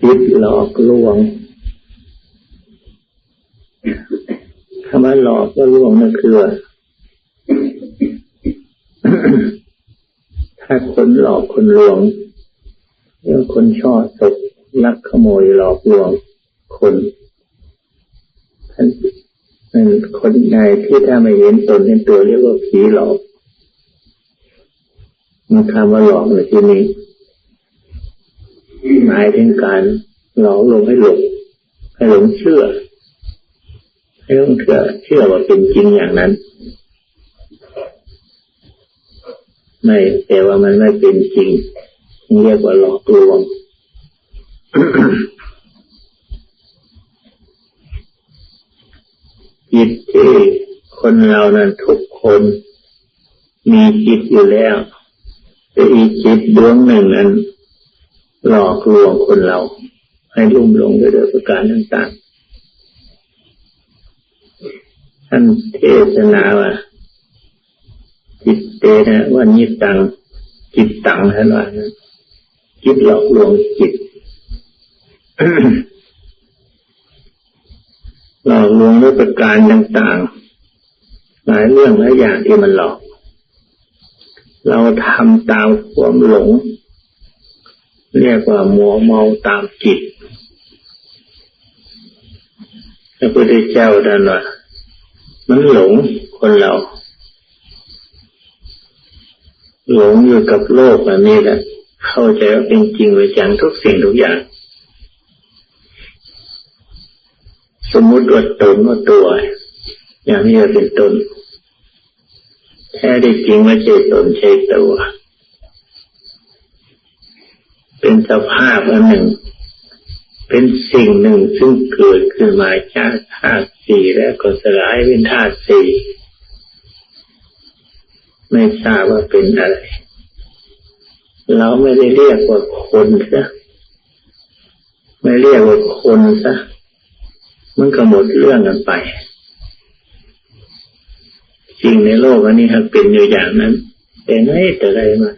คิดหลอกลวงคำว่าหลอกก็ลวงนั่นคือถ้าคนหลอกคนลวงเรื่องคนช่อศกลักขโมยหลอกลวงคนท่านเป็นคนใดที่ถ้าไม่เห็นตนเห็นตัวเรียกว่าผีหลอกมันคำว่าหลอกในที่นี้ หมายถึงการหลอกลวงให้หลงให้หลงเชื่อ ให้หลงเชื่อเชื่อว่าเป็นจริงอย่างนั้น ไม่แต่ว่ามันไม่เป็นจริงเรียกว่าหลอกลวงจิตที่คนเรานั้นทุกคน มีจิตอยู่แล้วแต่อีกจิตดวงหนึ่งนั้น หลอกลวงคนเรา ให้ลุ่มหลงไปโดยประการต่างๆ ท่านเทศนาว่าจิตเตนะวันนี้ตัง จิตตังท่านว่าจิตหลอกลวงจิตหลอกลวงด้วยประการต่างๆ หลายเรื่องหลายอย่างที่มันหลอก เราทำตามความหลง เรียกว่ามัวเมาตามจิตพระพุทธเจ้าดันว่ามันหลงคนเรา หลงอยู่กับโลกอันนี้แหละ เข้าใจว่าเป็นจริงเป็นจังทุกสิ่งทุกอย่าง สมมุติว่าตนว่าตัว อย่างนี้เป็นตนแท้ได้จริงไม่ใช่ตนใช่ตัว เป็นสภาพอันหนึ่ง เป็นสิ่งหนึ่งซึ่งเกิดขึ้นมาจากธาตุสี่แล้วก็สลายเป็นธาตุสี่ไม่ทราบว่าเป็นอะไร เราไม่ได้เรียกว่าคนซะไม่เรียกว่าคนซะมันก็หมดเรื่องกันไปสิ่งในโลกอันนี้ครับเป็นอยู่อย่างนั้นแต่ไหนแต่ไรมา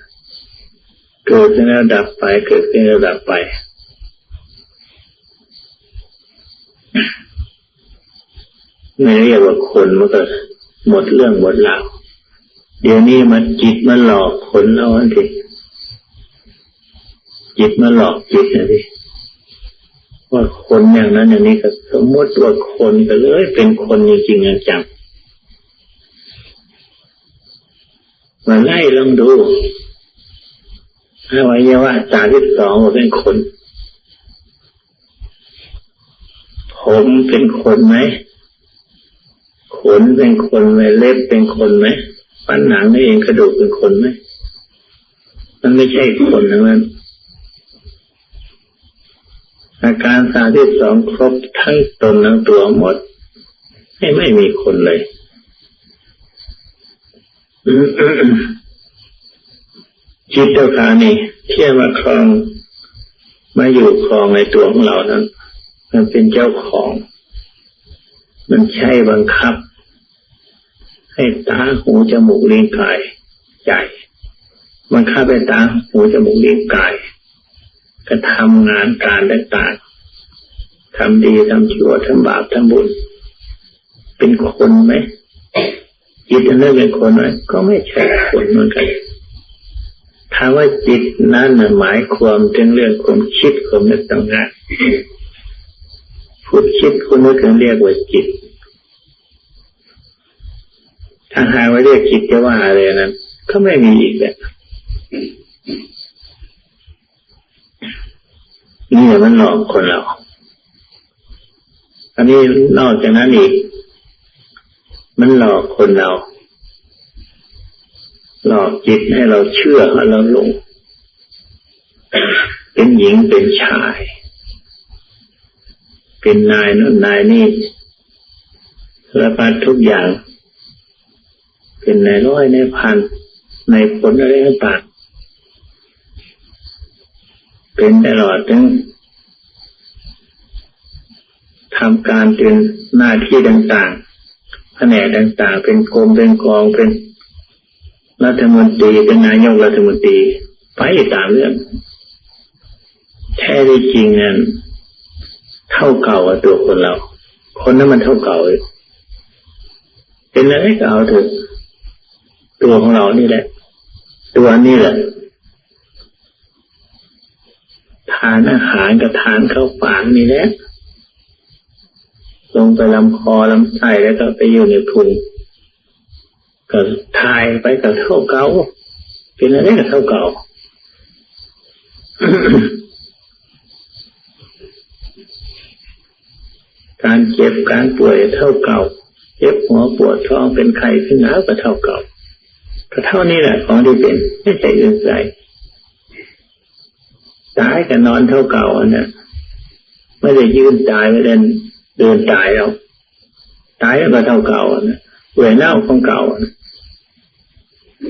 เกิดขึ้นแล้วดับไป เกิดขึ้นแล้วดับไป ไม่เรียกว่าคนมันก็หมดเรื่องหมดราวเดี๋ยวนี้มันจิตมันหลอกคนเราอันทีจิตมันหลอกจิตนะทีว่าคนอย่างนั้นอย่างนี้ก็สมมติว่าคนก็เลยเป็นคนจริงๆจังมาไล่ลองดู อวัยวะตาที่สองเป็นคนผมเป็นคนไหม ขนเป็นคนไหมเล็บเป็นคนไหมฟันหนังนี่เองกระดูกเป็นคนไหม มันไม่ใช่คนนะมันอาการสาที่สองครบทั้งตนทั้งตัวหมด ไม่ไม่มีคนเลย จิตเจ้าขานี่เที่ยมาครองมาอยู่ครองในตัวของเรานั้น มันเป็นเจ้าของ มันใช่บังคับ ให้ตาหูจมูกลิ้นกายใจบังคับให้ตาหูจมูกลิ้นกายก็ทำงานการต่างๆทำดีทำชั่วทำบาปทำบุญ เป็นคนไหมจิตนั้นเป็นคนไหมก็ไม่ใช่คนเหมือนกัน ถ้าว่าจิตนั้นหมายความถึงเรื่องความคิดความนึกต่างๆพูดคิดคุณนึกถึงเรียกว่าจิต ถ้าหาว่าเรียกจิตจะว่าอะไรนั้นก็ไม่มีอีกแบบนี่มันหลอกคนเราอันนี้นอกจากนั้นอีก มันหลอกคนเรา หลอกจิตให้เราเชื่อให้เราหลงเป็นหญิงเป็นชาย เป็นนายนั่นนายนี่ระพัดทุกอย่าง เป็นนายร้อยนายพันนายผลอะไรต่างเป็นตลอดถึงทำการเป็นหน้าที่ต่างๆแผนกต่างๆ เป็นกรมเป็นกองเป็น รัฐมนตรีเป็นนายกรัฐมนตรีไปตามเรื่องแท้ที่จริงนั้นเท่าเก่ากับตัวคนเรา คนนั้นมันเท่าเก่าเลยเป็นอะไรก็เอาเถอะตัวของเรานี่แหละ ตัวนี้แหละทานอาหารกับทานเข้าปากนี่แหละลงไปลำคอลำไส้แล้วก็ไปอยู่ในพุง ก็ทายไปกับเท่าเก่าเป็นอะไรกับเท่าเก่าการเจ็บการป่วยเท่าเก่า เจ็บหัวปวดท้องเป็นไข้ขึ้นหนาวก็เท่าเก่าก็เท่านี้แหละของที่เป็นไม่ใช่อื่นใดตายกับนอนเท่าเก่าเนี่ยไม่ได้ยืนตายไม่ได้เดินตายแล้วตายแล้วก็เท่าเก่าเนี่ยเปื่อยเน่าของเก่า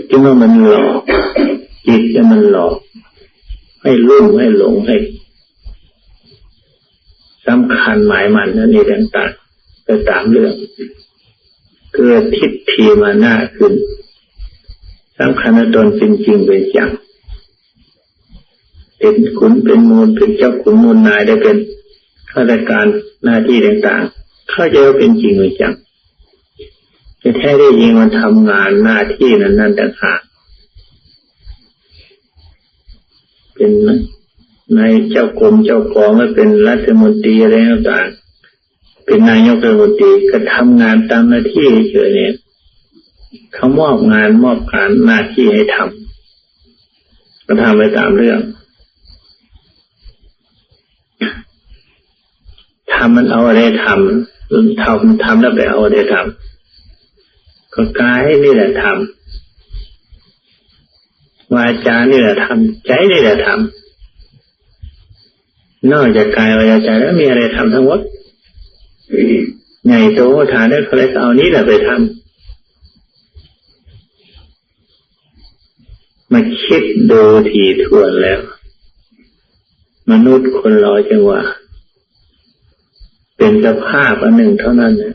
จึงว่ามันหลอกจิตจะมันหลอก ให้ลุ่มให้หลงให้สำคัญหมายมันนั่นนี่ต่างๆไปตามเรื่องเกิดทิฏฐิมาหน้าขึ้นสำคัญตนเป็นจริงเป็นจังเป็นขุนเป็นมูลเป็นเจ้าขุนมูลนายได้เป็นข้าราชการหน้าที่ต่างๆเข้าใจว่าเป็นจริงเป็นจัง จะแท้ได้ยิงมันทำงานหน้าที่นั้นนั่นต่างหากเป็นในเจ้ากรมเจ้ากองและเป็นรัฐมนตรีอะไรต่างๆเป็นนายกรัฐมนตรีก็ทำงานตามหน้าที่เฉยเนี่ยเขามอบงานมอบการหน้าที่ให้ทำก็ทำไปตามเรื่องทำมันเอาอะไรทำทำทำแล้วไปเอาอะไรทำ ก็กายนี่แหละทำวาจานี่แหละทำใจนี่แหละทำนอกจากกายวาจาใจแล้วมีอะไรทำทั้งหมดไงโตฐานได้เขาเลยเอานี้แหละไปทำมาคิดดูทีทวนแล้ว มนุษย์คนเราจังว่า เป็นสภาพอันหนึ่งเท่านั้นนี่ย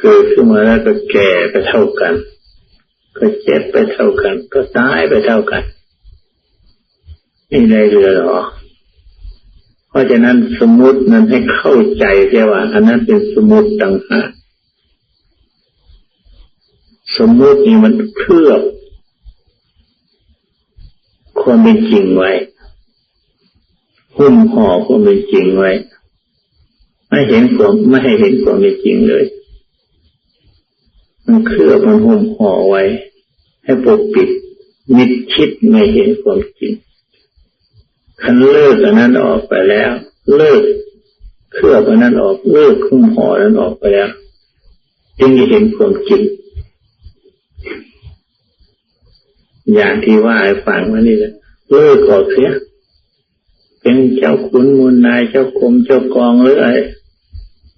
เกิดขึ้นมาแล้วก็แก่ไปเท่ากัน ก็เจ็บไปเท่ากัน ก็ตายไปเท่ากันนี่ในเรือหรอ เพราะฉะนั้นสมมตินั้นให้เข้าใจแค่ว่า อันนั้นเป็นสมมติต่างหากสมมตินี่มันเคลือบความเป็นจริงไว้หุ้มห่อความเป็นจริงไว้ ไม่เห็นความไม่ให้เห็นความเป็นจริงเลย มันเคลือบมันหุ้มห่อไว้ ให้ปกปิดมิดชิดไม่เห็นความจริงคันเลิกอันนั้นออกไปแล้ว เลิกเคลือบอันนั้นออกเลิกหุ้มห่อนั้นออกไปแล้วจึงจะเห็นความจริงอย่างที่ว่าให้ฟังว่านี่แหละเลิกออกเสียเป็นเจ้าขุนมูลนายเจ้ากรมเจ้ากองหรืออะไร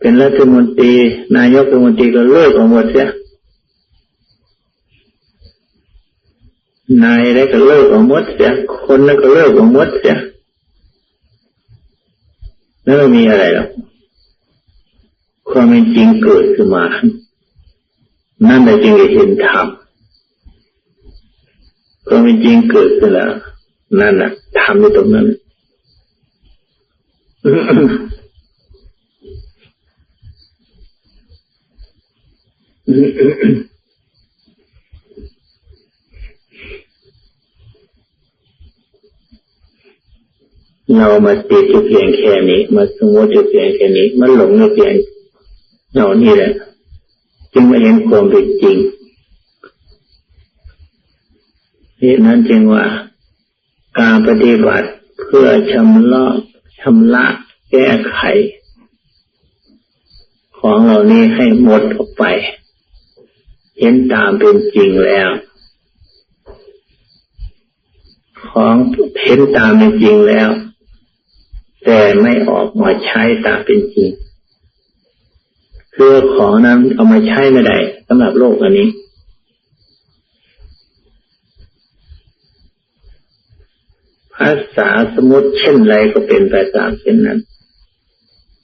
เป็นรัฐมนตรี นายกรัฐมนตรีก็เลิกออกหมดเสีย นายได้ก็เลิกออกหมดเสีย คนนั้นก็เลิกออกหมดเสียแล้วม่มีอะไรหรอกความเป็นจริงเกิดขึ้นมา นั่นแหละจึงจะเห็นธรรมความจริงเกิดขึ้นแล้วนั่นน่ะทำอยู่ตรงนั้น เรามาติดอยู่เพียงแค่นี้ มาสมมติอยู่เพียงแค่นี้ มันหลงอยู่เพียงเรานี่แหละ จึงไม่เห็นความเป็นจริงเหตุนั้นจึงว่า การปฏิบัติเพื่อชำระชำระแก้ไข ของเหล่านี้ให้หมดออกไป เห็นตามเป็นจริงแล้ว ของเห็นตามเป็นจริงแล้ว แต่ไม่ออกมาใช้ตามเป็นจริงคือของนั้นเอามาใช้ไม่ได้สำหรับโลกอันนี้ ภาษาสมมติเช่นไรก็เป็นไปตามเช่นนั้น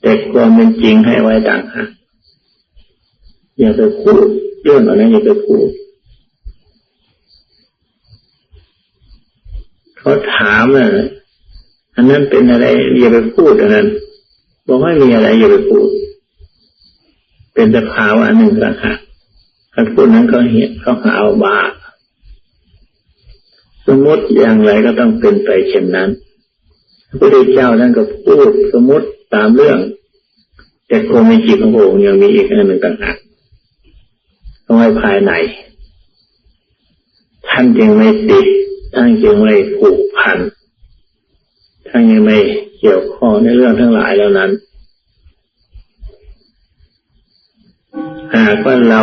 แต่ความเป็นจริงให้ไว้ต่างหากอย่าไปพูดเรื่องอะไรอย่าไปพูดเขาถามอะ อันนั้นเป็นอะไรอย่าไปพูดอันนั้นบอกว่ามีอะไรอย่าไปพูด เป็นสภาวะหนึ่งละค่ะถ้าพูดนั้นเขาเห็นเขาหาเอาบาสมมติอย่างไรก็ต้องเป็นไปเช่นนั้นพระพุทธเจ้าท่านก็พูดสมมติตามเรื่อง แต่คงในจิตของพระองค์ยังมีอีกอันหนึ่งต่างหากต้องไว้ภายในท่านยังไม่ติดท่านยังไม่ผูกพัน ท่านยังไม่เกี่ยวข้องในเรื่องทั้งหลายเหล่านั้น หากว่าเรา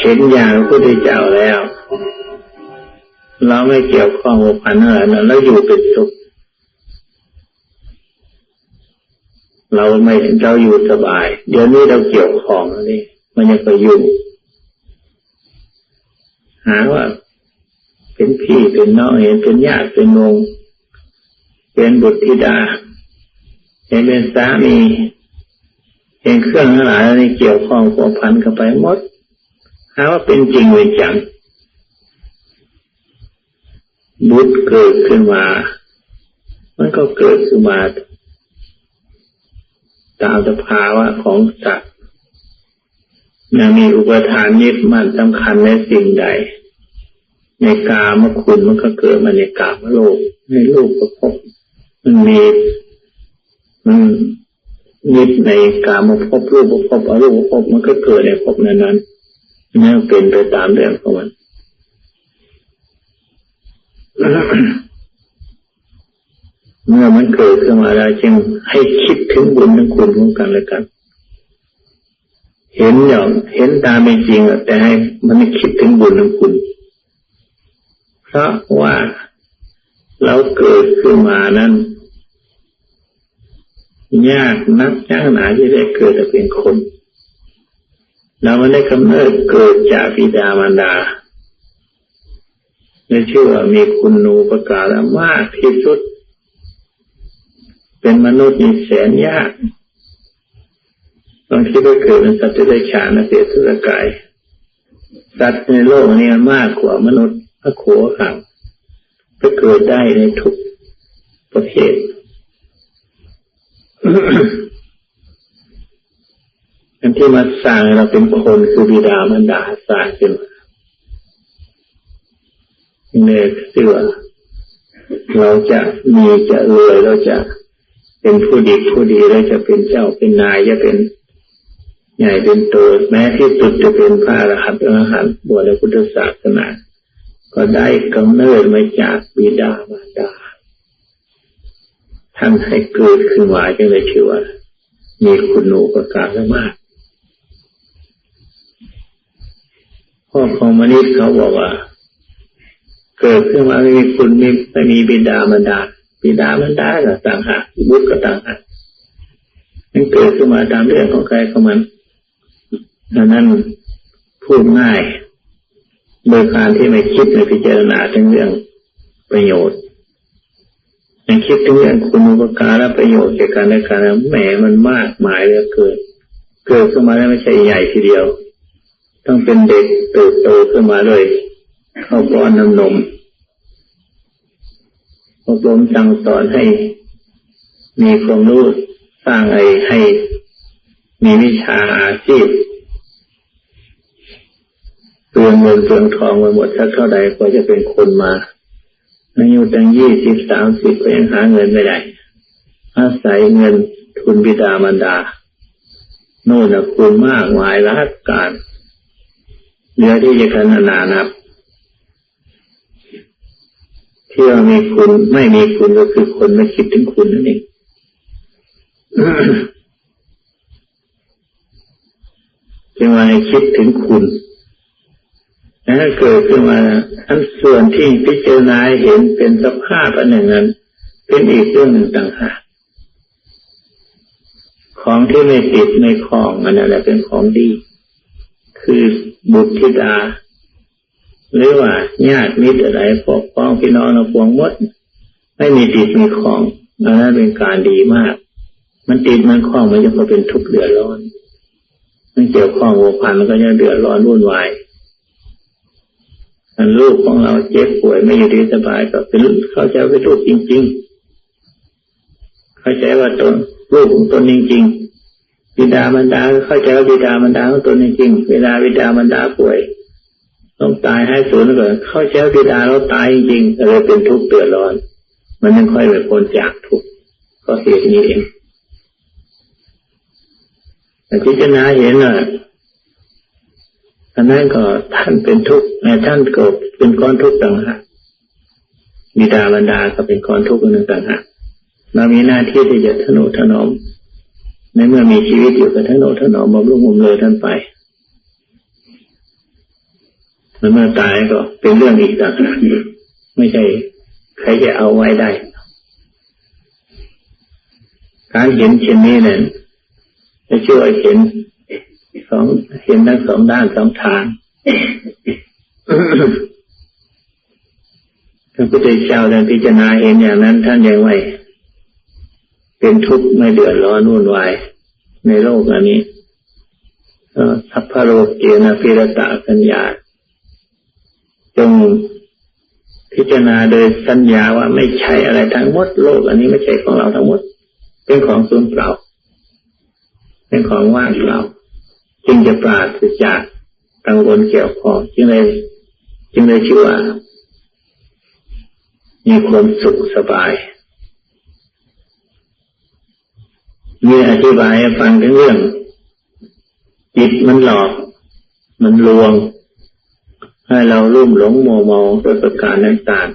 เห็นอย่างพระพุทธเจ้าแล้ว เราไม่เกี่ยวข้องกับพันอะไรนั้นแล้วอยู่เป็นสุขเราไม่เราอยู่สบาย เดี๋ยวนี้เราเกี่ยวข้องนี่มันยังไปอยู่หาว่าเป็นพี่เป็นน้องเห็นเป็นญาติเป็นนง เป็นบุตรธิดาเห็นเป็นสามีเห็นเครื่องทั้งหลายนี่เกี่ยวข้องผัวพันกันไปหมดหาว่าเป็นจริงเป็นจังบุตรเกิดขึ้นมา มันก็เกิดขึ้นมาตามสภาวะของสัตว์ยังมีอุปทานยึดมั่นสำคัญในสิ่งใด ในกามคุณมันก็เกิดมาในกามโลกในโลกประพบ มันมีมันยึดในกามภพรูปภพอรูปภพมันก็เกิดในภพนั้นนั้นนั่นเป็นไปตามเรื่องของมันเมื่อมันเกิดขึ้นมาแล้วจึงให้คิดถึงบุญถึงคุณของกันและกัน เห็นอย่างเห็นตามเป็นจริงแต่ให้มันคิดถึงบุญถึงคุณ เพราะว่าเราเกิดขึ้นมานั้น ยากนักยากหนาที่ได้เกิดเป็นคน เราไม่ได้กำเนิดเกิดจากบิดามารดาในชื่อว่ามีคุณูประกาศมากที่สุด เป็นมนุษย์นี่แสนยากบางทีก็เกิดเป็นสัตว์ที่ได้ฉานเสียสุรกาย สัตว์ในโลกนี้มากกว่ามนุษย์พระโขขังก็เกิดได้ในทุกประเภท อันที่มาสร้างเราเป็นคนคือบิดามารดาสร้างขึ้นมาเนี่ยเสือเราจะมีจะรวยเราจะเป็นผู้ดีผู้ดีเราจะเป็นเจ้าเป็นนายจะเป็นใหญ่เป็นโตแม้ที่สุดจะเป็นพระอรหันต์อรหันต์บวชในพุทธศาสนา ก็ได้กำเนิดมาจากบิดามารดา ท่านให้เกิดขึ้นมาจึงเลยชื่อว่า มีคุณูปการมากพ่อของมนุษย์เขาบอกว่า เกิดขึ้นมาไม่มีคุณไม่ไม่มีบิดามารดาบิดามารดาก็ต่างหากบุตรก็ต่างหากมันเกิดขึ้นมาตามเรื่องของใครของมันดังนั้นพูดง่าย โดยการที่ไม่คิดในพิจารณาถึงเรื่องประโยชน์ ยังคิดถึงเรื่องคุณอุปการและประโยชน์แก่การและการแหมมันมากมายเหลือเกินเกิดขึ้นมาแล้วไม่ใช่ใหญ่ทีเดียว ต้องเป็นเด็กเติบโตขึ้นมาเลย เข้าป้อนน้ำนมอบรมสั่งสอนให้ มีความรู้สร้างอะไรให้ มีวิชาอาชีพเปลืองเงินเปลืองทองไปหมดสักเท่าใดก็จะเป็นคนมา อายุตั้งยี่สิบสามสิบก็ยังหาเงินไม่ได้อาศัยเงินทุนบิดามารดา โน่นนะคุณมากมายรักการเหลือที่จะขนานับที่ว่ามีคุณไม่มีคุณก็คือคนไม่คิดถึงคุณนั่นเองจึงว่าให้คิดถึงคุณ ถ้าเกิดขึ้นมาอันส่วนที่พิจารณาเห็นเป็นสภาพอันหนึ่งนั้น เป็นอีกเรื่องหนึ่งต่างหากของที่ไม่ติดไม่คล้องอันนั้นแหละเป็นของดี คือบุตรธิดา หรือว่าญาติมิตรอะไรพวกพ้องพี่น้องเราพวงมด ไม่มีติดมีของอันนั้นเป็นการดีมาก มันติดมันคล้องมันจะมาเป็นทุกข์เดือดร้อนมันเกี่ยวข้องวัวพันมันก็จะเดือดร้อนวุ่นวาย ลูกของเราเจ็บป่วยไม่อยู่ดีสบายก็เป็นเข้าใจว่าเป็นลูกจริง ๆ เข้าใจว่าตนลูกของตนจริงๆบิดามารดาเข้าใจว่าบิดามารดาของตนจริงๆเวลาบิดามารดาป่วยต้องตายให้สูญเกิดเข้าใจว่าบิดาเราตายจริงๆเลยเป็นทุกข์เดือดร้อน มันยังค่อยเป็นคนจากทุกข์ก็เหตุนี้เองแต่พิจารณาเห็นว่า อันนั้นก็ท่านเป็นทุกข์แต่ท่านก็เป็นก้อนทุกข์ต่างหากบิดาบรรดาก็เป็นก้อนทุกข์หนึ่งต่างหากเรามีหน้าที่ที่จะทนุถนอมในเมื่อมีชีวิตอยู่ก็ทนุถนอมบำรุงบำเรอท่านไปแล้วเมื่อตายก็เป็นเรื่องอีกต่างหากไม่ใช่ใครจะเอาไว้ได้ การเห็นเช่นนี้เนี่ยจะช่วยเห็น สองเห็นทั้งสองด้านสองทางพระพุทธเจ้าท่านพิจารณาเห็นอย่างนั้น ท่านยังไม่เป็นทุกข์ไม่เดือดร้อนวุ่นวายในโลกอันนี้สัพพโลกเกนะพิรตะสัญญาจงพิจารณาโดยสัญญาว่าไม่ใช่อะไรทั้งหมดโลก อันนี้ไม่ใช่ของเราทั้งหมด เป็นของสูญเปล่า เป็นของว่างเปล่า จึงจะปราศจากกังวลเกี่ยวข้องจึงเลยจึงเลยชื่อว่า มีความสุขสบายมีอธิบายฟังถึงเรื่อง จิตมันหลอก มันลวง ให้เราลุ่มหลงโมเมาด้วยประการต่าง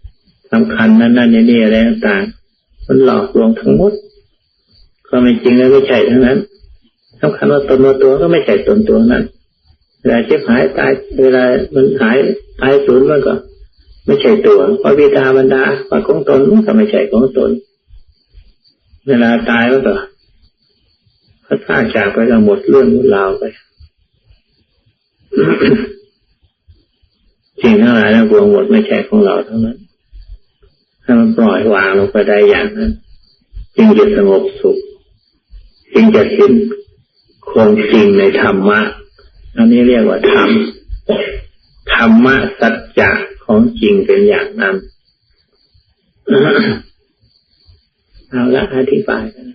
ๆสำคัญนั่นนั่นนี่อะไรต่างๆมันหลอกลวงทั้งหมดก็ไม่จริงแล้วไม่ใช่ทั้งนั้น สำคัญว่าตนตัวก็ไม่ใช่ตนตัวนั้นเวลาเจ็บหายตาย เวลามันหายตายสูญมันก็ ไม่ใช่ตัวพระบิดาบรรดาพระของตนมันก็ไม่ใช่ของตน เวลาตายมันก็พัดพาจากไปก็หมดเรื่องหมดราวไปสิ่งทั้งหลายทั้งปวงหมดไม่ใช่ของเราทั้งนั้นถ้ามันปล่อยวางลงไปได้อย่างนั้นจึงจะสงบสุขจึงจะสิ้น ความจริงในธรรมะอันนี้เรียกว่าธรรมธรรมะสัจจะของจริงเป็นอย่างนั้นเอาละอธิบายกัน